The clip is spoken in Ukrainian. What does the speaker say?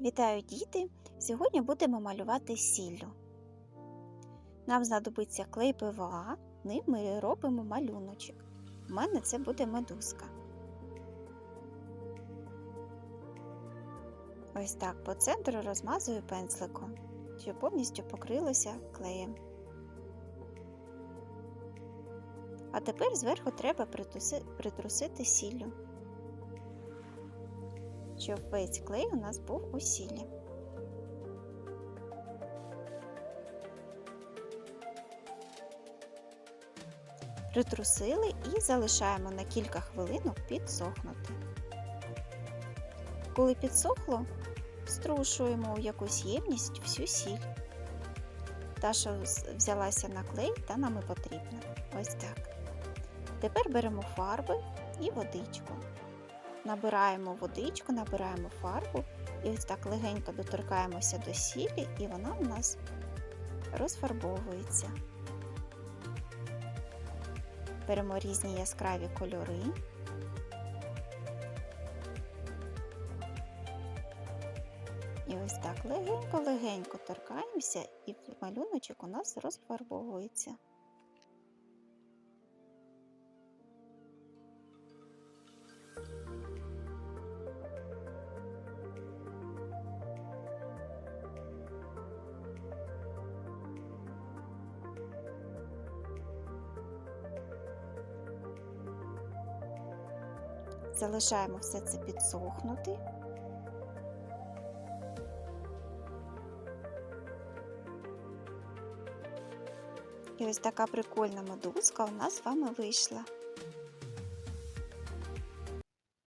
Вітаю діти! Сьогодні будемо малювати сіллю. Нам знадобиться клей ПВА, ним ми робимо малюночок. У мене це буде медузка. Ось так по центру розмазую пензликом, щоб повністю покрилося клеєм. А тепер зверху треба притрусити сіллю щоб весь клей у нас був у сілі. Притрусили і залишаємо на кілька хвилинок підсохнути. Коли підсохло, струшуємо у якусь ємність всю сіль. Та, що взялася на клей, та нам і потрібна. Ось так. Тепер беремо фарби і водичку набираємо водичку, набираємо фарбу і ось так легенько доторкаємося до сілі, і вона у нас розфарбовується. Беремо різні яскраві кольори. І ось так легенько-легенько торкаємося, і малюночок у нас розфарбовується. Залишаємо все це підсохнути. І ось така прикольна медузка у нас з вами вийшла.